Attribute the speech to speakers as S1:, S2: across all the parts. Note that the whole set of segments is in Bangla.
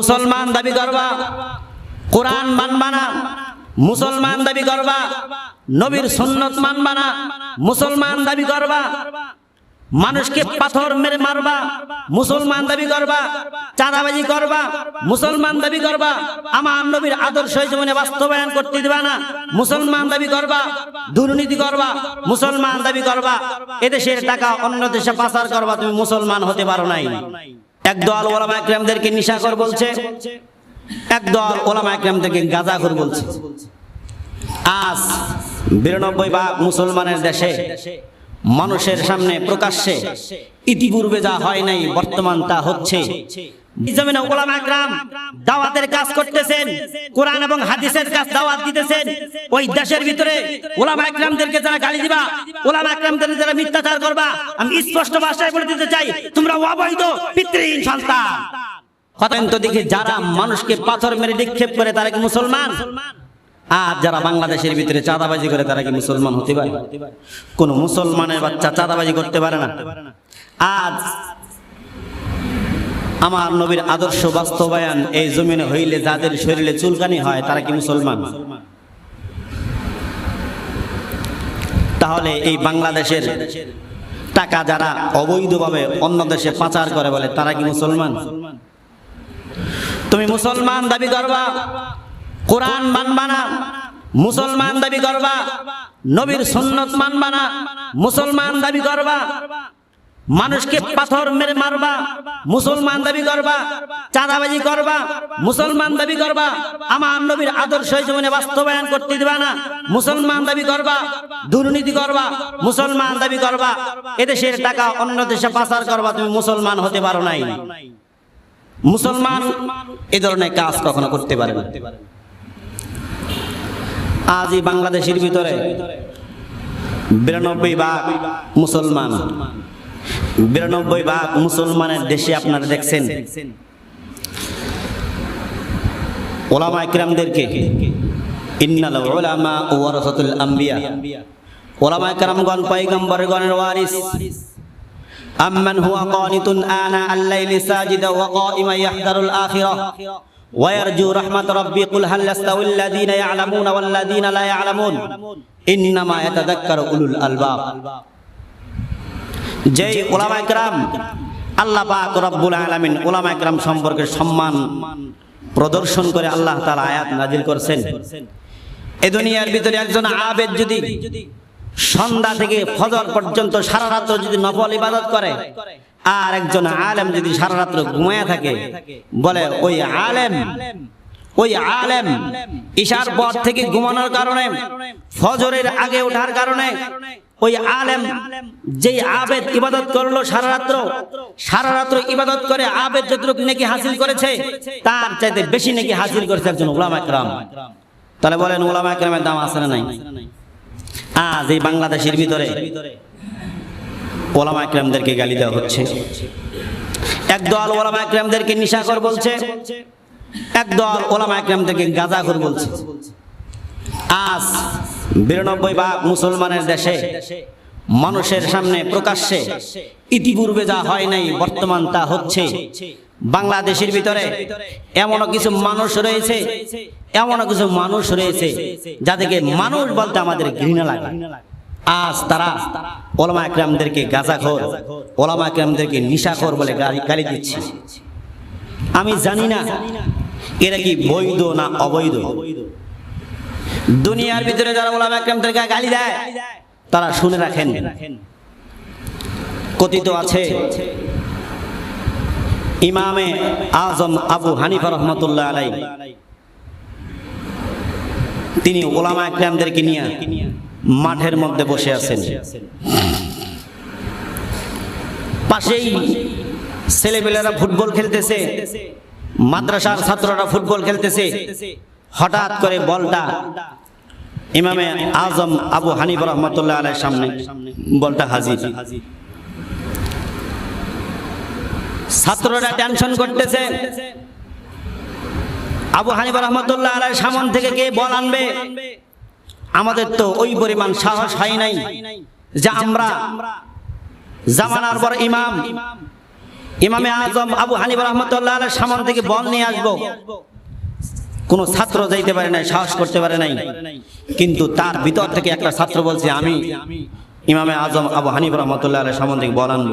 S1: মুসলমান দাবি করবা, কোরআন মানবা না, মুসলমান দাবি করবা, নবীর সুন্নত মানবা না, মুসলমান দাবি করবা, মানুষকে পাথর মেরে মারবা, মুসলমান দাবি করবা, চাঁদাবাজি করবা, মুসলমান দাবি করবা, আমার নবীর আদর্শ জীবনে বাস্তবায়ন করতে দিবা না, মুসলমান দাবি করবা, দুর্নীতি করবা, মুসলমান দাবি করবা, এদেশের টাকা অন্য দেশে পাচার করবা, তুমি মুসলমান হতে পারো নাই। একদল ওলামা একরামদেরকে নিশাকর বলছে, একদল ওলামা একরামদেরকে গাঁজাখর বলছে। আজ বিরানব্বই ভাগ মুসলমানের দেশে মানুষের সামনে প্রকাশ্যে ইতিপূর্বে যা হয় নাই, বর্তমান তা হচ্ছে যারা মানুষকে পাথর মেরে নিক্ষেপ করে, তারা কি মুসলমান? আর যারা বাংলাদেশের ভিতরে চাঁদাবাজি করে, তারা কি মুসলমান হতে পারে? কোন মুসলমানের বাচ্চা চাঁদাবাজি করতে পারে না। আজ আমার নবীর আদর্শ বাস্তবায়ন এই জমিনে হইলে যাদের শরীরে চুলকানি হয়, তারা কি মুসলমান? তাহলে এই বাংলাদেশের টাকা যারা অবৈধভাবে অন্য দেশে পাচার করে বলে, তারা কি মুসলমান? তুমি মুসলমান দাবি করবা, কোরআন মানবা না, মুসলমান দাবি করবা, নবীর সুন্নত মানবা না, মুসলমান দাবি করবা মানুষকে পাথর মেরে মারবা, মুসলমান দাবি করবা, চাঁদাবাজি করবা, মুসলমান দাবি করবা, আমার নবীর আদর্শ জীবনে বাস্তবায়ন করতে দিবা না। মুসলমান দাবি করবা, দুর্নীতি করবা, মুসলমান দাবি করবা, এদেশের টাকা অন্য দেশে পাচার করবা, তুমি মুসলমান হতে পারো নাই। মুসলমান এ ধরনের কাজ কখনো করতে পারে না। আজ এই বাংলাদেশের ভিতরে বিরানব্বই ভাগ মুসলমান বিরানব্বই ভাগ মুসলমানের দেশে আপনারা দেখছেন ওলামা ইকরামদেরকে ইন্নাল উলামা ওয়ারাসাতুল আম্বিয়া ওলামা ইকরামগণ পয়গম্বরগণের ওয়ারিস أمن هو قانت آناء الليل ساجدا وقائما يحذر الآخرة ويرجو رحمة ربي قل هل يستوي الذين يعلمون والذين لا يعلمون إنما يتذكر أولو الألباب যেই ওলামা একরাম আল্লাহ পাক রব্বুল আলামিন ওলামা একরাম সম্পর্কে সম্মান প্রদর্শন করে আল্লাহ তাআলা আয়াত নাজিল করছেন। এ দুনিয়ার ভিতরে একজন আবেদ যদি সন্ধ্যা থেকে ফজর পর্যন্ত সারা রাত্র যদি নফল ইবাদত করে আর একজন আলেম যদি সারা রাত্র ঘুমায়া থাকে বলে ওই আলেম ওই আলেম ঈশার পর থেকে ঘুমানোর কারণে ফজরের আগে ওঠার কারণে ওই আলেম যেই আবেদ ইবাদত করল সারা রাত্র সারা রাত্র ইবাদত করে আবেদ যতটুকু নাকি হাসিল করেছে, তার চাইতে বেশি নাকি হাসিল করেছে একজন ওলামা একরাম। তাহলে বলেন ওলামা একরামের দাম আছে না নাই? আজ এই বাংলাদেশের ভিতরে ওলামা একরামদেরকে গালি দেওয়া হচ্ছে। একদল ওলামা একরামদেরকে নিশাকর বলছে, একদল ওলামা একরামদেরকে গাঁজাখোর বলছে। আজ বিরানব্বই ভাগ মুসলমানের দেশে, মানুষের সামনে প্রকাশ্যে ইতিপূর্বে যা হয় নাই, বর্তমান তা হচ্ছে। বাংলাদেশের ভিতরে এমনও কিছু মানুষ রয়েছে, এমনও কিছু মানুষ রয়েছে যাদেরকে মানুষ বলতে আমাদের ঘৃণা লাগে। আজ তারা ওলামা একরামদেরকে গাঁজাখোর, ওলামা একরামদেরকে নিশাখোর বলে গালি দিচ্ছে। আমি জানি না এরা কি বৈধ না অবৈধ। দুনিয়ার ভিতরে যারা ওলামা একরামদেরকে গালি দেয়, তারা শুনে রাখেন। কথিত আছে, ইমামে আজম আবু হানিফা রহমতুল্লাহ আলাই তিনি ওলামা একরামদেরকে নিয়ে মাঠের মধ্যে বসে আছেন। পাশেই ছেলেপেলেরা ফুটবল খেলতেছে, মাদ্রাসার ছাত্ররা ফুটবল খেলতেছে হঠাৎ করে বলটা ইমামে আজম আবু হানিফ রহমতুল্লাহ আলাই সামনে, বলটা হাজির। ছাত্ররা টেনশন করতেছে, আবু হানিফ রহমতুল্লাহ আলাই সামন থেকে কে বল আনবে? আমাদের তো ওই পরিমাণ সাহস হয় নাই যে আমরা জামানার পর ইমাম, ইমামে আজম আবু হানিফ রহমতুল্লাহ আলের সামন থেকে বল নিয়ে আসব। কোনো ছাত্র যাইতে পারে নাই, সাহস করতে পারে নাই। কিন্তু তার ভিতর থেকে একটা ছাত্র বলছে, আমি ইমামে আজম আবু হানিফ রহমতুল্লাহ আলের সামন থেকে বল। আনব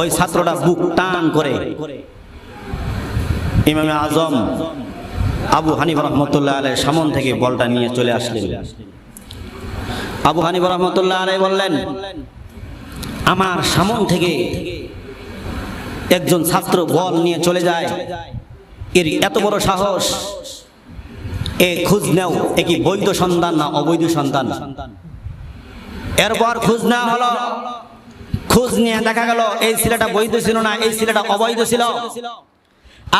S1: ওই ছাত্রটা বুক টান করে ইমামে আজম আবু হানিফ রহমতুল্লাহ আলের সামন থেকে বলটা নিয়ে চলে আসলেন। আবু হানিফ রহমতুল্লাহ আলাই বললেন, আমার সামন থেকে একজন ছাত্র বল নিয়ে চলে যায়। এর এত বড় সাহস? এ খোঁজ নেও, এ কি বৈধ সন্তান না অবৈধ সন্তান এরপর খোঁজ নেওয়া হলো। খোঁজ নিয়ে দেখা গেল, এই ছেলেটা বৈধ ছিল না, এই ছেলেটা অবৈধ ছিল।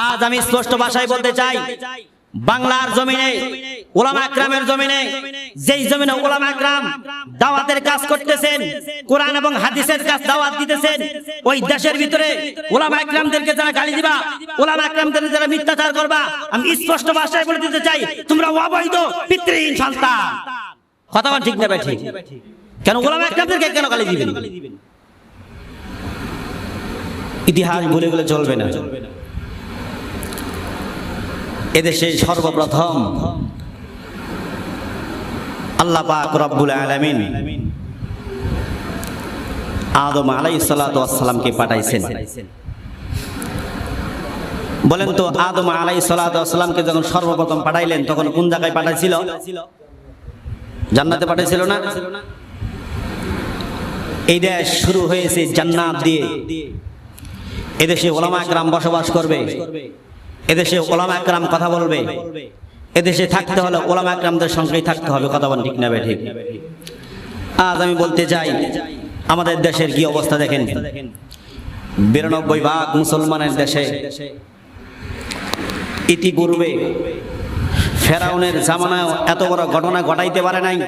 S1: আজ আমি স্পষ্ট ভাষায় বলতে চাই বাংলার জমিনে ওলামা একরামের জমিনে, যেই জমিনে ওলামা একরাম দাওয়াতের কাজ করতেছেন, কোরআন এবং হাদিসের কাজ দাওয়াত দিতেছেন, ওই দেশের ভিতরে ওলামা একরামদেরকে যারা গালি দিবা ওলামা একরামদের যারা মিথ্যাচার করবা, আমি স্পষ্ট ভাষায় বলে দিতে চাই, তোমরা অবৈধ পিতৃহীন সন্তান। কথা বল ঠিক না ঠিক। কেন ওলামা একরামদেরকে কেন গালি দিবেন? ইতিহাস বলে গেলে চলবে না। এদেশে সর্বপ্রথম আল্লাহ রব্বুল আলামিন আদম আলাই সালাতু ওয়াস সালামকে পাঠাইছেন। বলেন তো, আদম আলাই সালাতু ওয়াস সালামকে যখন সর্বপ্রথম পাঠাইলেন, তখন কোন জায়গায় পাঠাইছিল? জান্নাতে পাঠাইছিল না? এই দেশ শুরু হয়েছে জান্নাত দিয়ে। এদেশে ওলামা একরাম বসবাস করবে। এদেশে ওলামা একরাম কথা বলবে। এদেশে থাকতে হলে ওলামা একরামদের সঙ্গেই থাকতে হবে, কথা বল ঠিক নেবে ঠিক? আজ আমি বলতে চাই, আমাদের দেশের কি অবস্থা দেখেন? বিরানব্বই ভাগ মুসলমানের দেশে ইতিপূর্বে ফেরাউনের জামানায় এত বড় ঘটনা ঘটাইতে পারে নাই।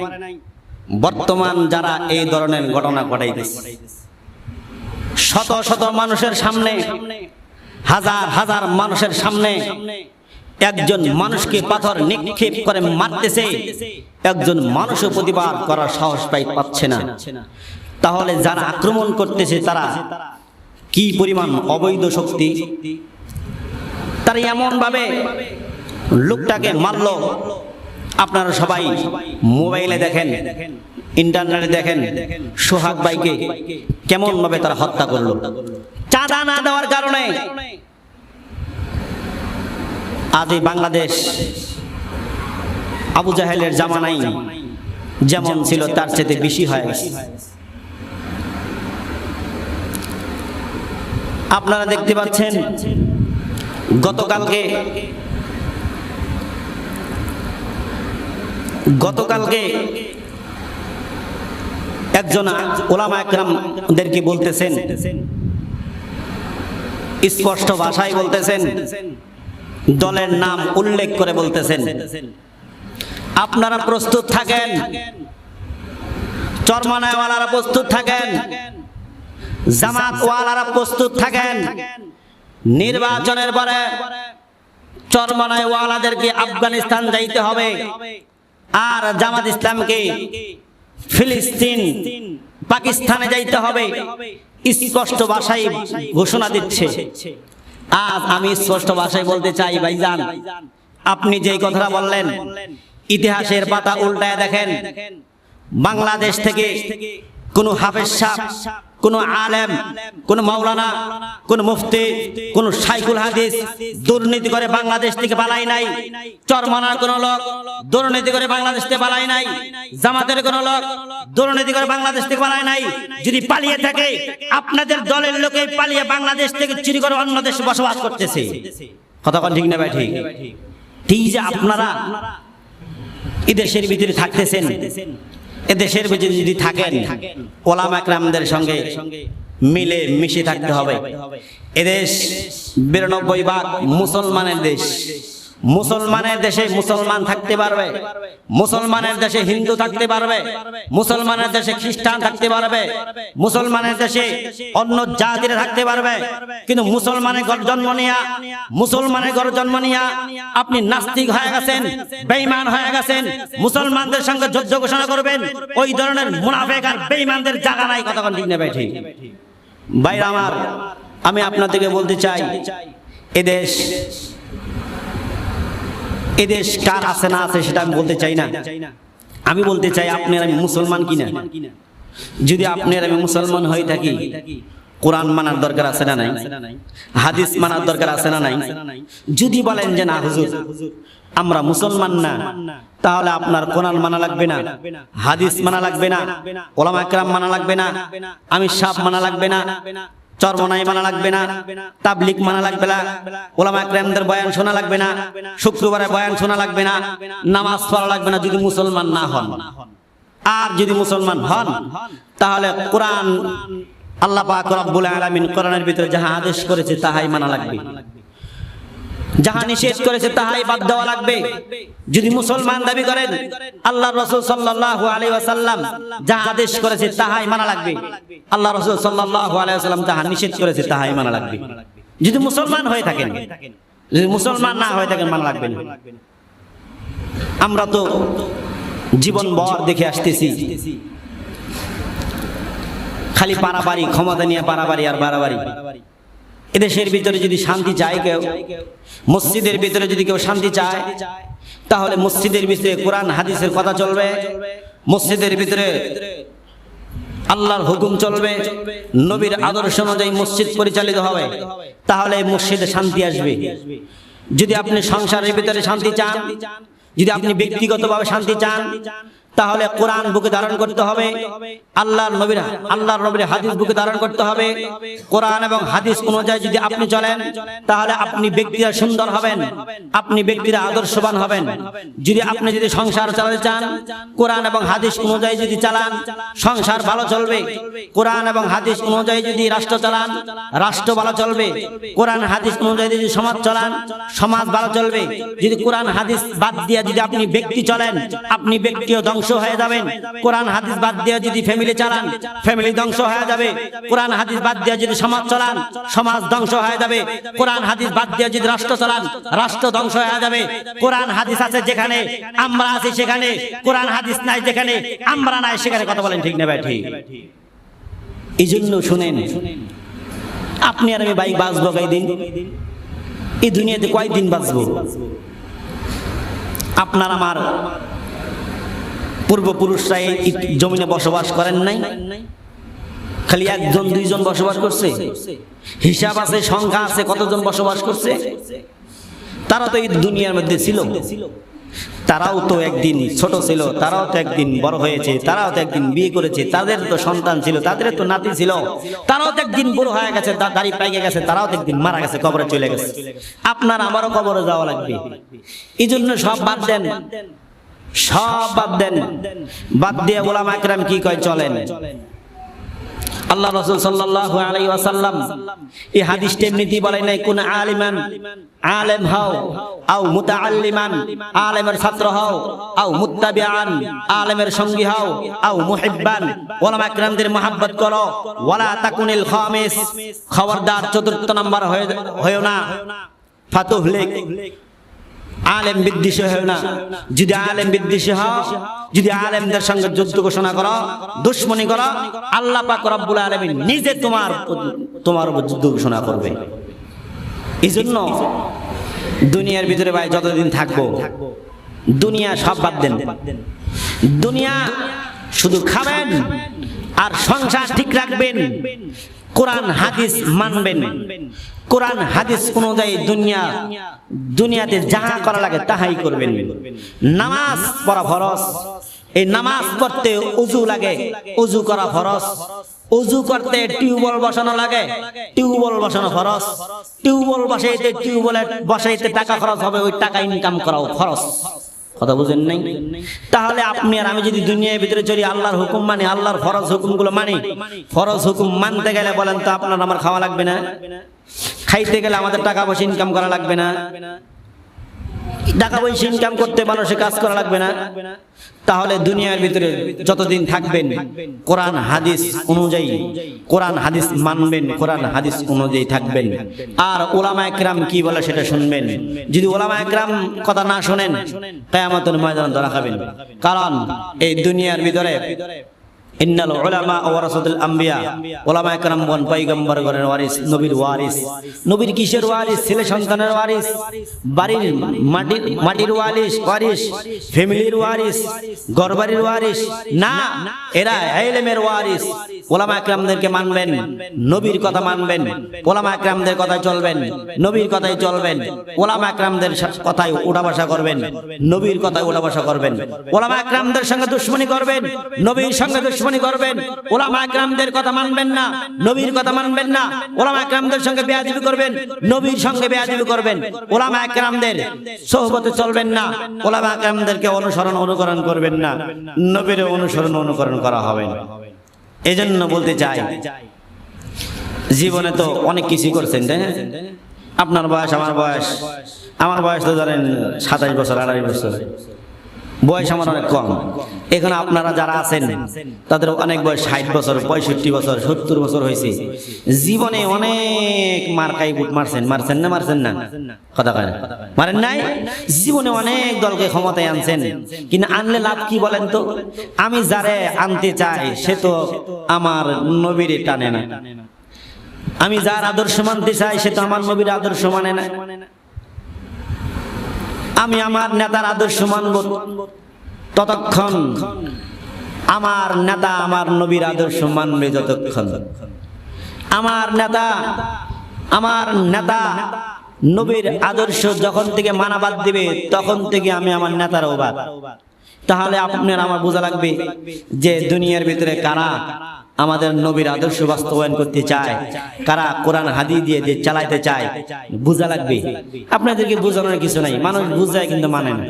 S1: বর্তমান যারা এই ধরনের ঘটনা ঘটাইতেছে, শত শত মানুষের সামনে হাজার হাজার মানুষের সামনে একজন মানুষকে পাথর নিক্ষেপ করে মারতেছে, একজন মানুষও প্রতিবাদ করার সাহস পাই পাচ্ছে না। তাহলে যারা আক্রমণ করতেছে তারা কি পরিমাণ অবৈধ শক্তি? তারা এমন ভাবে লোকটাকে মারলো। আপনারা সবাই মোবাইলে দেখেন, ইন্টারনেটে দেখেন, সোহাগ বাইকে কেমন ভাবে তারা হত্যা করল। চাঁদা না দেওয়ার কারণে আজ এই বাংলাদেশ আবু জাহেলের জামানাই যেমন ছিল, তার চেয়ে বেশি হয়ে আপনারা দেখতে পাচ্ছেন, গতকালকে গতকালকে একজন ওলামা একরামদেরকে বলতেছেন স্পষ্ট ভাষায় বলতেছেন। দলের নাম উল্লেখ করে বলতেছেন। আপনারা প্রস্তুত থাকেন। চরমানাওয়ালারা প্রস্তুত থাকেন। জামাতওয়ালারা প্রস্তুত থাকেন। নির্বাচনের পরে চরমানাওয়ালাদেরকে আফগানিস্তান যাইতে হবে। আর জামাত ইসলামকে ফিলিস্তিন পাকিস্তানে যাইতে হবে। স্পষ্ট ভাষায় ঘোষণা দিচ্ছে। আজ আমি স্পষ্ট ভাষায় বলতে চাই, ভাইজান, আপনি যেই কথাটা বললেন, ইতিহাসের পাতা উল্টায় দেখেন। বাংলাদেশ থেকে কোন হাফেজ সাহ কোন আলেম, কোন মাওলানা, কোন মুফতি, কোন সাইকুল হাদিস দুর্নীতি করে বাংলাদেশ থেকে পালাই নাই, চরমানার কোন লোক দুর্নীতি করে বাংলাদেশ থেকে পালাই নাই, জামাতের কোন লোক দুর্নীতি করে বাংলাদেশ থেকে পালাই নাই। যদি পালিয়ে থাকে, আপনাদের দলের লোকে পালিয়ে বাংলাদেশ থেকে চুরি করে অন্য দেশে বসবাস করতেছে। কথা ঠিক না ভাই ঠিক? ঠিক যে আপনারা এদেশের ভিতরে থাকতেছেন এদেশের ভিতরে যদি থাকেন, ওলাম একরামদের সঙ্গে মিলে মিশে থাকতে হবে। এদেশ বিরানব্বই ভাগ মুসলমানের দেশ। মুসলমানের দেশে মুসলমান থাকতে পারবে। মুসলমানের দেশে হিন্দু থাকতে পারবে। মুসলমানের দেশে খ্রিস্টান থাকতে পারবে। মুসলমানের দেশে অন্য জাতিরা থাকতে পারবে। কিন্তু মুসলমানের ঘর জন্ম নিয়া, মুসলমানের ঘর জন্ম নিয়া আপনি নাস্তিক হয়ে গেছেন, বেঈমান হয়ে গেছেন। মুসলমানদের সঙ্গে যুদ্ধ ঘোষণা করবেন। ওই ধরনের মুনাফেক আর বেঈমানদের জায়গা নাই। কতক্ষণ ঠিক নেবে ঠিক? বাইরে আমার, আমি আপনাদেরকে বলতে চাই, এদেশ এদেশ কার আছে না আছে সেটা আমি বলতে চাই না। আমি বলতে চাই আপনার আমি মুসলমান কিনা? যদি আপনার আমি মুসলমান হয়ে থাকি, কোরআন মানার দরকার আছে না নাই? হাদিস মানার দরকার আছে না নাই? যদি বলেন যে না, হুজুর, আমরা মুসলমান না, তাহলে আপনার কোরআন মানা লাগবে না, হাদিস মানা লাগবে না, ওলামা একরাম মানা লাগবে না আমি সাপ মানা লাগবে না চর্মনাই মানা লাগবে না, তাবলিক মানা লাগবে না, ওলামা বয়ান শোনা লাগবে না শুক্রবারে বয়ান শোনা লাগবে না, নামাজ পড়া লাগবে না যদি মুসলমান না হন। আর যদি মুসলমান হন, তাহলে কোরআন আল্লাহ পাক রব্বুল আলামিন কোরআনের ভিতরে যাহা আদেশ করেছে তাহাই মানা লাগবে। যাহা নিষেধ করেছে তাহাই বাদ দেওয়া লাগবে। যদি মুসলমান দাবি করেন আল্লাহ রসুল সাল্লাল্লাহু আলাইহি ওয়াসাল্লাম যাহা আদেশ করেছে তাহাই মানা লাগবে। আল্লাহ রসুল সাল্লাল্লাহু আলাইহি ওয়াসাল্লাম যাহা নিষেধ করেছে তাহাই মানা লাগবে। যদি মুসলমান হয়ে থাকেন, যদি মুসলমান না হয়ে থাকেন, মানা লাগবে আমরা তো জীবন বর দেখে আসতেছি। খালি পারাবাড়ি ক্ষমতা নিয়ে পারাবাড়ি আর বাড়াবাড়ি। এদেশের ভিতরে যদি শান্তি চায় কেউ, মসজিদের ভিতরে যদি কেউ শান্তি চায়, তাহলে মসজিদের ভিতরে কোরআন, হাদিসের কথা চলবে। মসজিদের ভিতরে আল্লাহর হুকুম চলবে। নবীর আদর্শ অনুযায়ী মসজিদ পরিচালিত হবে। তাহলে মসজিদে শান্তি আসবে। যদি আপনি সংসারের ভিতরে শান্তি চান, যদি আপনি ব্যক্তিগতভাবে শান্তি চান তাহলে কোরআন বুকে ধারণ করতে হবে, আল্লাহর নবীর আল্লাহর নবীর হাদিস বুকে ধারণ করতে হবে। কোরআন এবং হাদিস অনুযায়ী যদি আপনি চলেন, তাহলে আপনি ব্যক্তিরা সুন্দর হবেন, আপনি ব্যক্তিরা আদর্শবান হবেন। যদি আপনি যদি সংসার চালাতে চান, কোরআন এবং হাদিস অনুযায়ী যদি চালান, সংসার ভালো চলবে। কোরআন এবং হাদিস অনুযায়ী যদি রাষ্ট্র চালান, রাষ্ট্র ভালো চলবে। কোরআন হাদিস অনুযায়ী যদি সমাজ চালান, সমাজ ভালো চলবে। যদি কোরআন হাদিস বাদ দিয়ে যদি আপনি ব্যক্তি চলেন, আপনি ব্যক্তিও ধ্বংস হয়ে যাবেন। কোরআন, হাদিস বাদ দিয়ে যদি ফ্যামিলি চালান ফ্যামিলি ধ্বংস হয়ে যাবে। কোরআন, হাদিস বাদ দিয়ে যদি সমাজ চালান, সমাজ ধ্বংস হয়ে যাবে। কোরআন, হাদিস বাদ দিয়ে যদি রাষ্ট্র চালান, রাষ্ট্র ধ্বংস হয়ে যাবে। কোরআন, হাদিস আছে যেখানে, আমরা আছি সেখানে। কোরআন, হাদিস নাই যেখানে, আমরা নাই সেখানে। কথা বলেন ঠিক না ভাই, ঠিক? এই জন্য শুনেন, আপনি আর আমি বাইক বাঁচবো দিন এই দুনিয়াতে কয়দিন বাঁচবো? আপনার, আমার পূর্বপুরুষরা এই জমিনে বসবাস করেন নাই। খালি একজন, দুইজন বসবাস করছে। হিসাব আছে, সংখ্যা আছে, কতজন বসবাস করছে? তারা তো এই দুনিয়ার মধ্যে ছিল। তারাও তো একদিন ছোট ছিল, তারাও তো একদিন বড় হয়েছে, তারাও তো একদিন বিয়ে করেছে, তাদের তো সন্তান ছিল, তাদের তো নাতি ছিল। তারাও তো একদিন বড় হয়ে গেছে দাড়ি পাইকে গেছে, তারাও তো একদিন মারা গেছে, কবরে চলে গেছে। আপনার আমারও কবরে যাওয়া লাগবে। এই জন্য সব বাদ দেন। সব বাদ দেন। বাদ দিয়ে গোলাম আকরাম কি কয়? চলেন। আল্লাহ রসুল সাল্লাল্লাহু আলাইহি ওয়াসাল্লাম এই হাদিসটা এমনিতেই বলে নাই, কোন আলিমান, আলেম হও, আও মুতাআল্লিমান, আলেমের ছাত্র হও, আও মুত্তাবিআন, আলেমের সঙ্গী হও, আও মুহিব্বান। ওলামা একরামদের মহব্বত করো, ওয়ালা তাকুনিল খামিস। খবরদার চতুর্থ নাম্বার হয়ে হয়েও না। ফাতুহলিক। আলেম বিদ্বেষী হয় না। যদি আলেম বিদ্বেষী হও, যদি আলেমদের সঙ্গে যুদ্ধ ঘোষণা করো, দুশ্মনী করো, আল্লাহ পাক রব্বুল আলামিন নিজে তোমার তোমার উপর যুদ্ধ ঘোষণা করবে। এই জন্য দুনিয়ার ভিতরে ভাই যতদিন থাকব, দুনিয়া সব বাদ দেন। দুনিয়া শুধু খাবেন আর সংসার ঠিক রাখবেন। কোরআন, হাদিস মানবেন। কোরআন, হাদিস অনুযায়ী দুনিয়া, দুনিয়াতে যাহা করা লাগে তাহাই করবেন। নামাজ পড়া ফরজ। এই নামাজ পড়তে উজু লাগে, উজু করা ফরজ। উজু করতে টিউবওয়েল বসানো লাগে, টিউবওয়েল বসানো খরচ টিউবওয়েল বসাইতে, টিউবওয়েলে বসাইতে টাকা খরচ হবে, ওই টাকা ইনকাম করাও খরচ কথা বুঝেন নাই? তাহলে আপনি আর আমি যদি দুনিয়ার ভিতরে চলি, আল্লাহর হুকুম মানে আল্লাহর ফরজ হুকুমগুলো মানি? ফরজ হুকুম মানতে গেলে বলেন তো আপনার আমার খাওয়া লাগবে না? খাইতে গেলে আমাদের টাকা পয়সা ইনকাম করা লাগবে না? টাকা পয়সা ইনকাম করতে মানুষের কাজ করা লাগবে না। তাহলে দুনিয়ার ভিতরে যতদিন থাকবেন, কোরআন, হাদিস অনুযায়ী, কোরআন, হাদিস মানবেন, কোরআন, হাদিস অনুযায়ী থাকবেন। আর ওলামা একরাম কি বলে সেটা শুনবেন। যদি ওলামা একরাম কথা না শোনেন, কেয়ামতের ময়দান ধরা খাবেন। কারণ এই দুনিয়ার ভিতরে ইন্নাল উলামা ওয়ারাসাতুল আম্বিয়া। ওলামা বন পয়গম্বর গণের ওয়ারিস, নবীর ওয়ারিস। নবীর কিসের ওয়ারিস? ছেলে সন্তানের ওয়ারিস। বাড়ির মাটির মাটির ওয়ারিস ওয়ারিস। ফ্যামিলির ওয়ারিস, ঘরবাড়ির ওয়ারিস। না, এরা ইলমের ওয়ারিস। ওলামা একরামদেরকে মানবেন, নবীর কথা মানবেন, ওলামা একরামদের কথায় চলবেন, নবীর কথায় চলবেন, ওলামা একরামদের কথায় উঠাবাসা করবেন, নবীর কথায় উঠাবাসা করবেন, ওলামা একরামদের সঙ্গে দুশ্মনী করবেন, নবীর সঙ্গে দুশ্মনী করবেন, ওলামা একরামদের কথা মানবেন না, নবীর কথা মানবেন না, ওলামা একরামদের সঙ্গে বেয়াদবি করবেন, নবীর সঙ্গে বেয়াদবি করবেন, ওলামা একরামদের সোহবতে চলবেন না, ওলামা একরামদেরকে অনুসরণ, অনুকরণ করবেন না, নবীর অনুসরণ, অনুকরণ করা হবে না। এজন্য বলতে চাই, জীবনে তো অনেক কিছু করছেন, তাই না? আপনার বয়স, আমার বয়স আমার বয়স তো ধরেন সাতাশ বছর আড়াই বছর। বয়স আমার অনেক কম। এখানে আপনারা যারা আছেন, তাদের অনেক বয়স ষাট বছর, পঁয়ষট্টি বছর, সত্তর বছর হয়েছে। জীবনে অনেক মার্কাই বুট মারছেন মারছেন না মারছেন না? কথা কয় না? মারেন নাই? জীবনে অনেক দলকে ক্ষমতায় আনছেন। কিন্তু আনলে লাভ কি বলেন তো? আমি যারে আনতে চাই, সে তো আমার নবীর টানে না। আমি যার আদর্শ মানতে চাই, সে তো আমার নবীর আদর্শ মানে না। আমি আমার নেতার আদর্শ মানব। ততক্ষণ আমার নেতা আমার নবীর আদর্শ মানবে যতক্ষণ। আমার নেতা আমার নেতা নবীর আদর্শ যখন থেকে মানাবাদ দিবে, তখন থেকে আমি আমার নেতার ওবাদ তাহলে আপনার আমার বোঝা লাগবে যে দুনিয়ার ভিতরে কারা? আমাদের নবীর আদর্শ বাস্তবায়ন করতে চায়। কারা কোরআন হাদি দিয়ে যে চালাইতে চায়, বোঝা লাগবে। আপনাদেরকে বোঝানোর কিছু নাই। মানুষ বুঝায় কিন্তু মানে না।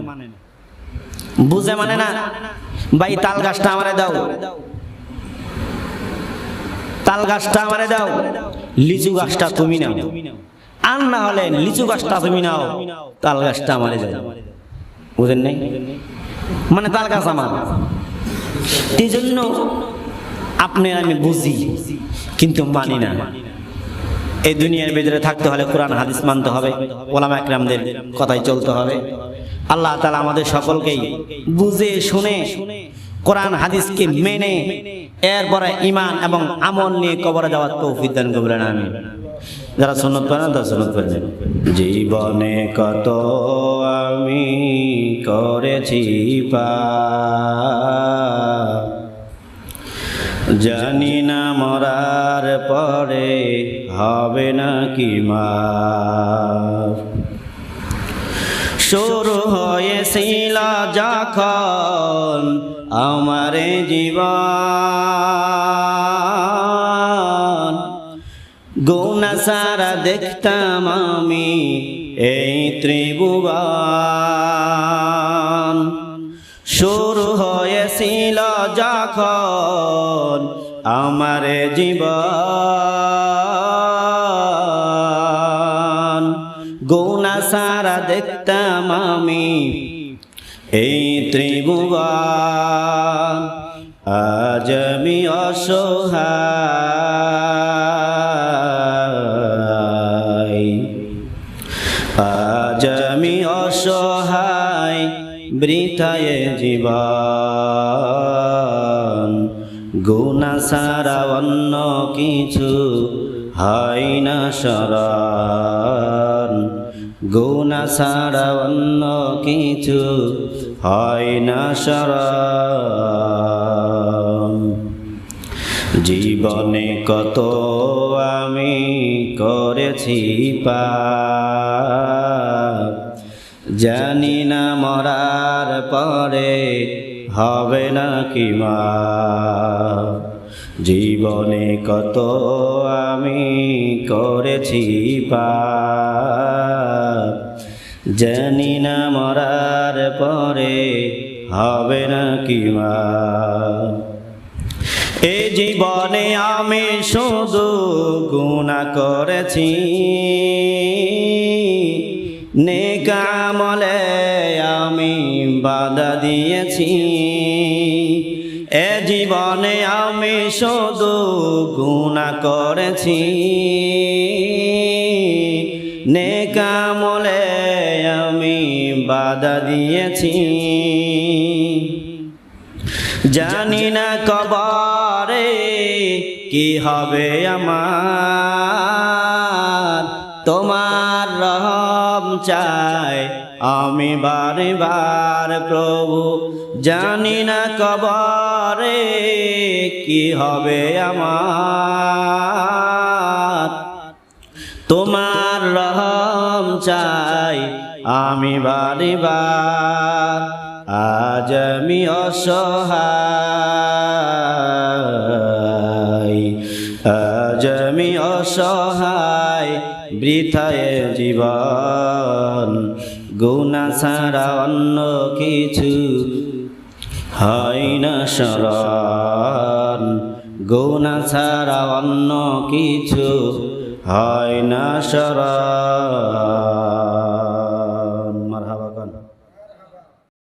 S1: বুঝে মানে না? ভাই, তাল গাছটা আমারে দাও। তাল গাছটা আমারে দাও। লিচু গাছটা তুমি নাও। আর না হলে লিচু গাছটা তুমি নাও। তাল গাছটা আমারে দাও। বুঝেন নাই? মানে তাল গাছ আমার। এই জন্য আপনি আমি বুঝি, কিন্তু মানি না। এই দুনিয়ার ভিতরে থাকতে হলে কোরআন, হাদিস মানতে হবে, ওলামা একরামদের কথাই চলতে হবে। আল্লাহ তালা আমাদের সকলকেই বুঝে, শুনে কোরআন, হাদিসকে মেনে, এরপরে ইমান এবং আমল নিয়ে কবরে যাওয়ার তৌফিক দান আমি যারা সুন্নত পারেন তারা সুন্নত পারেন জীবনে কত আমি করেছি পা জানি না মরার পরে হবে না কি মার শুরু হয়েছিল যখন আমার জীবন। গুনা সারা দেখতাম আমি এই ত্রিভুবন। শুরু হয়েছিল যখন আমার জীবন। গুনা সারা দেখতাম আমি এই ত্রিভুবন। আজ আমি অসহায়। বৃথায় জীবন? গুণা সারা অন্য কিছু হয় না শরণ গুণা সারা অন্য কিছু হয় না শরণ জীবনে কত আমি করেছি পা জানি না মরার পরে হবে না কি মা? জীবনে কত আমি করেছি পাপ। জানি না মরার পরে হবে না কি মা? এ জীবনে আমি শুধু গুণা করেছি। নেকামলে আমি বাধা দিয়েছি। এ জীবনে আমি শুধু গুণা করেছি। নেকামলে আমি বাধা দিয়েছি। জানি না কবরে কি হবে আমার। তোমার চাই। আমি বারে বার প্রভু, জানি না কবরে কি হবে আমার। তোমার রহম চাই আমি বারে বার আজ আমি অসহায়, আজ আমি অসহায়। বৃথায় জীবন, গুণা ছাড়া অন্য কিছু হয় না শরণ গুণা ছাড়া অন্য কিছু হয় না শরণ